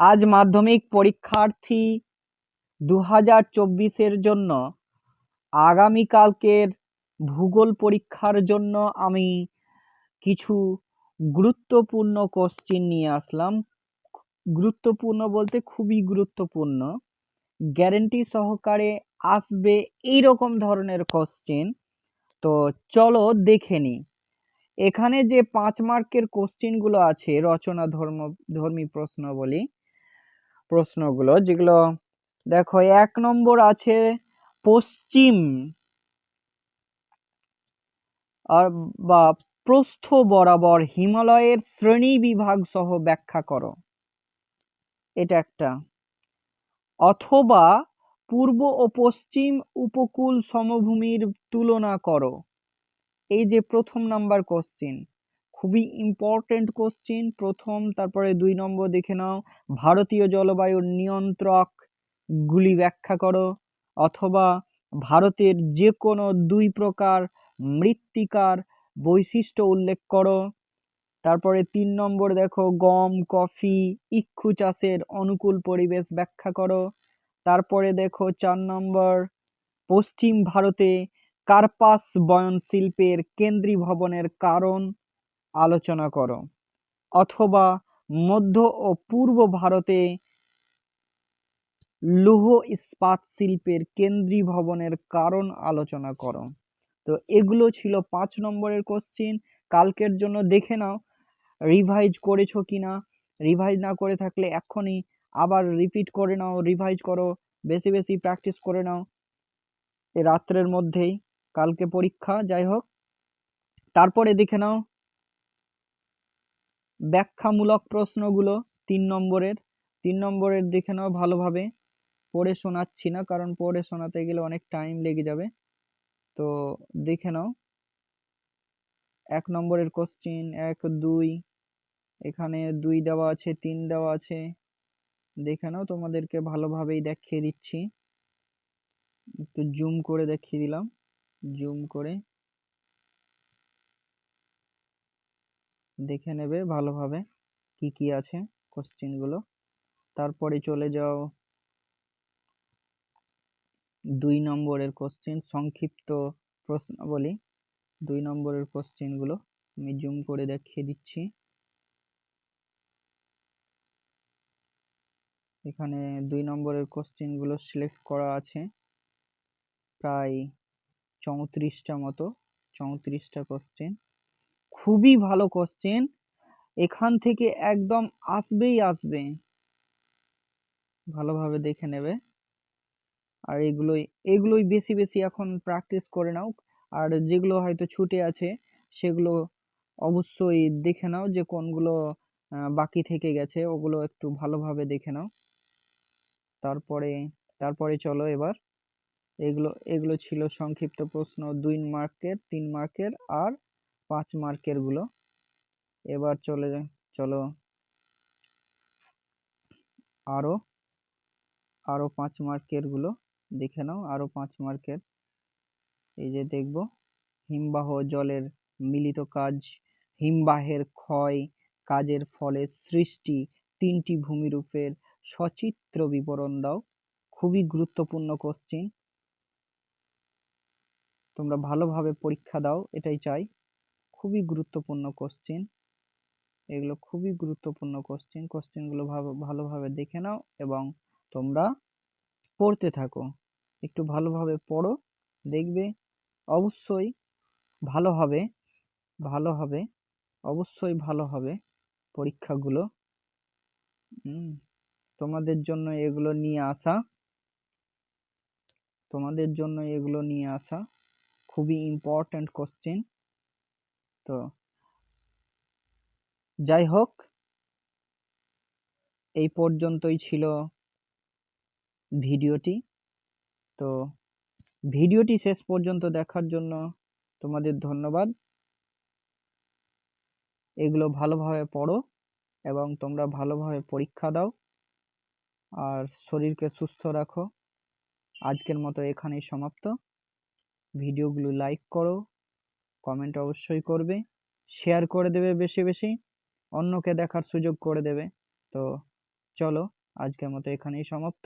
আজ মাধ্যমিক পরীক্ষার্থী দু হাজার চব্বিশের জন্য আগামীকালকের ভূগোল পরীক্ষার জন্য আমি কিছু গুরুত্বপূর্ণ কোশ্চিন নিয়ে আসলাম। গুরুত্বপূর্ণ বলতে খুবই গুরুত্বপূর্ণ। গ্যারেন্টি সহকারে আসবে এই রকম ধরনের কোশ্চেন তো চলো দেখে নিই এখানে যে পাঁচ মার্কের কোশ্চেনগুলো আছে রচনা ধর্ম, ধর্মী প্রশ্ন বলি প্রশ্নগুলো, যেগুলো দেখো এক নম্বর আছে পশ্চিম। আর বা প্রস্থ বরাবর হিমালয়ের শ্রেণি বিভাগ সহ ব্যাখ্যা করো। এটা একটা। অথবা পূর্ব ও পশ্চিম উপকূল সমভূমির তুলনা করো। এই যে প্রথম নাম্বার কোশ্চিন খুবই ইম্পর্টেন্ট কোশ্চিন প্রথম, তারপরে দুই নম্বর দেখে নাও। ভারতীয় জলবায়ুর নিয়ন্ত্রক গুলি ব্যাখ্যা করো। অথবা ভারতের যে কোনো দুই প্রকার মৃত্তিকার বৈশিষ্ট্য উল্লেখ করো। তারপরে তিন নম্বর দেখো, গম, কফি, ইক্ষু চাষের অনুকূল পরিবেশ ব্যাখ্যা করো। তারপরে দেখো চার নম্বর, পশ্চিম ভারতে কার্পাস বয়ন শিল্পের কেন্দ্রী ভবনের কারণ। আলোচনা করো। অথবা মধ্য ও পূর্ব ভারতে লৌহ ইস্পাত শিল্পের কেন্দ্রী ভবনের কারণ আলোচনা করো। তো এগুলো ছিল পাঁচ নম্বরের কোশ্চিন কালকের জন্য দেখে নাও রিভাইজ করেছ কিনা? রিভাইজ না করে থাকলে এক্ষুনি আবার রিপিট করে নাও রিভাইজ করো, বেশি বেশি প্র্যাকটিস করে নাও। রাত্রের মধ্যেই, কালকে পরীক্ষা, যাই হোক। তারপরে দেখে নাও ব্যাখ্যামূলক প্রশ্নগুলো তিন নম্বরের। তিন নম্বরের দেখে নাও ভালোভাবে। পড়ে শোনাচ্ছি না, কারণ পড়ে শোনাতে গেলে অনেক টাইম লেগে যাবে। তো দেখে নাও। এক নম্বরের কোশ্চিন এক, দুই। এখানে দুই দেওয়া আছে, তিন দেওয়া আছে। দেখে নাও তোমাদেরকে ভালোভাবেই দেখিয়ে দিচ্ছি। একটু জুম করে দেখিয়ে দিলাম। জুম করে দেখে নেবে ভালোভাবে কি কি আছে কোশ্চিনগুলো। তারপরে চলে যাও দুই নম্বরের কোশ্চিন সংক্ষিপ্ত প্রশ্নাবলী। দুই নম্বরের কোশ্চিনগুলো আমি জুম করে দেখিয়ে দিচ্ছি। এখানে দুই নম্বরের কোশ্চিনগুলো সিলেক্ট করা আছে। প্রায় চৌত্রিশটা মতো, চৌত্রিশটা কোশ্চেন খুবই ভালো কোশ্চেন এখান থেকে একদম আসবেই আসবে। ভালোভাবে দেখে নেবে। আর এগুলোই এগুলোই বেশি বেশি এখন প্র্যাকটিস করে নাও। আর যেগুলো হয়তো ছুটে আছে, সেগুলো অবশ্যই দেখে নাও যে কোনগুলো বাকি থেকে গেছে। ওগুলো একটু ভালোভাবে দেখে নাও। তারপরে তারপরে চলো এবার। এগুলো এগুলো ছিল সংক্ষিপ্ত প্রশ্ন, দুই মার্কের তিন মার্কের আর পাঁচ মার্কেরগুলো। এবার চলে চলো। আরও আরও পাঁচ মার্কেরগুলো দেখে নাও, আরও পাঁচ মার্কের। এই যে দেখব, হিমবাহ জলের মিলিত কাজ, হিমবাহের ক্ষয়, কাজের ফলে সৃষ্টি, তিনটি ভূমিরূপের সচিত্র বিবরণ দাও। খুবই গুরুত্বপূর্ণ কোশ্চিন তোমরা ভালোভাবে পরীক্ষা দাও, এটাই চাই। খুবই গুরুত্বপূর্ণ কোশ্চিন এগুলো খুবই গুরুত্বপূর্ণ কোশ্চিন কোশ্চিনগুলো ভালোভাবে দেখে নাও এবং তোমরা পড়তে থাকো। একটু ভালোভাবে পড়ো, দেখবে অবশ্যই ভালো হবে ভালো হবে, অবশ্যই ভালো হবে পরীক্ষাগুলো। তোমাদের জন্য এগুলো নিয়ে আসা, তোমাদের জন্য এগুলো নিয়ে আসা খুবই ইম্পর্ট্যান্ট কোশ্চেন তো যাই হোক, এই পর্যন্তই ছিল ভিডিওটি। তো ভিডিওটি শেষ পর্যন্ত দেখার জন্য তোমাদের ধন্যবাদ। এগুলো ভালোভাবে পড়ো এবং তোমরা ভালোভাবে পরীক্ষা দাও আর শরীরকে সুস্থ রাখো। আজকের মতো এখানেই সমাপ্ত। ভিডিওগুলো লাইক করো কমেন্ট অবশ্যই করবে। শেয়ার করে দেবে বেশি বেশি, অন্যকে দেখার সুযোগ করে দেবে। তো চলো, আজকের মতো এখানেই সমাপ্ত।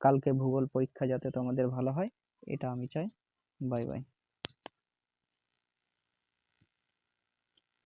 কালকে ভূগোল পরীক্ষা যাতে তোমাদের ভালো হয়, এটা আমি চাই। Bye bye